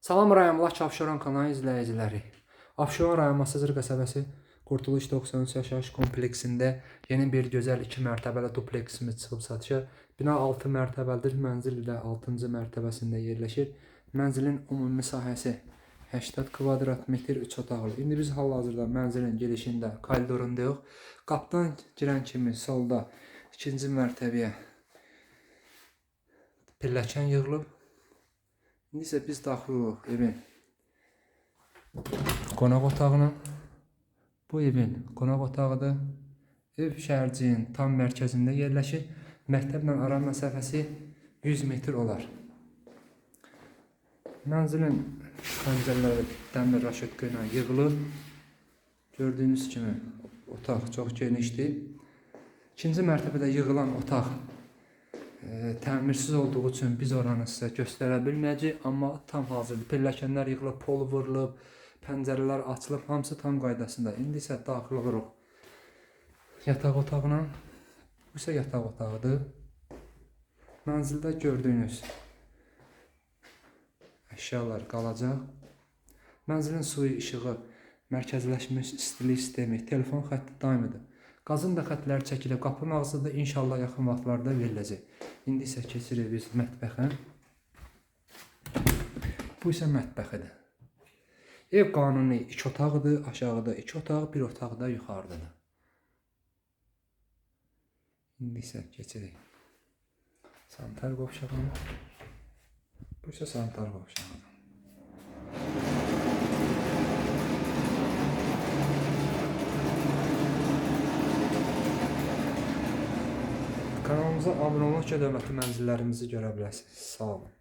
Salam rayon Laç Abşeron kanalı izləyiciləri. Abşeron rayon Masazır qəsəbəsi Qurtuluş 93 yaşayış kompleksində yeni bir gözəl 2 mərtəbəli dupleksimiz çıxıb satışa. Bina 6 mərtəbəlidir. Mənzil də 6-cı mərtəbəsində yerləşir. Mənzilin ümumi sahəsi 80 kvadrat metr 3 otaqlı. İndi biz hal-hazırda mənzilin girişində, koridorundayıq. Qapıdan girən kimi solda ikinci mərtəbəyə pilləkən yığılıb. İsə biz oluruq evin qonaq otağına. Bu evin qonaq otağıdır. Ev şəhərciyin tam mərkəzində yerləşir. Məktəblə ara məsafəsi 100 metr olar. Mənzilin pəncərələri dəmir raşıqqı ilə yığılıb. Gördüyünüz kimi otaq çox genişdir. İkinci mərtəbədə yığılan otaq təmirsiz olduğu üçün biz oranı sizə göstərə bilməyəcəyik, amma tam hazırdır. Pilləkənlər yığılıb, pol vurulub, pəncərələr açılıb, hamısı tam qaydasında. İndi isə daxil oluruq yataq otağına. Bu isə yataq otağıdır. Mənzildə gördüyünüz əşyalar qalacaq. Mənzilin suyu, işığı, mərkəzləşmiş istilik sistemi, telefon xətti daimidir. Qazın da xətləri çəkilib, qapının ağzı da inşallah yaxın vaxtlarda veriləcək. İndi isə keçirik biz mətbəxə. Bu isə mətbəxidir. Ev qanuni 2 otaqdır, aşağıda 2 otaq, 1 otaq da yuxarıdadır. İndi isə keçirik. Santar qovşağına. Bu isə santar qovşağıdır. Kanalımıza abunə olun ki, növbəti mənzillərimizi görə biləsiniz. Sağ olun.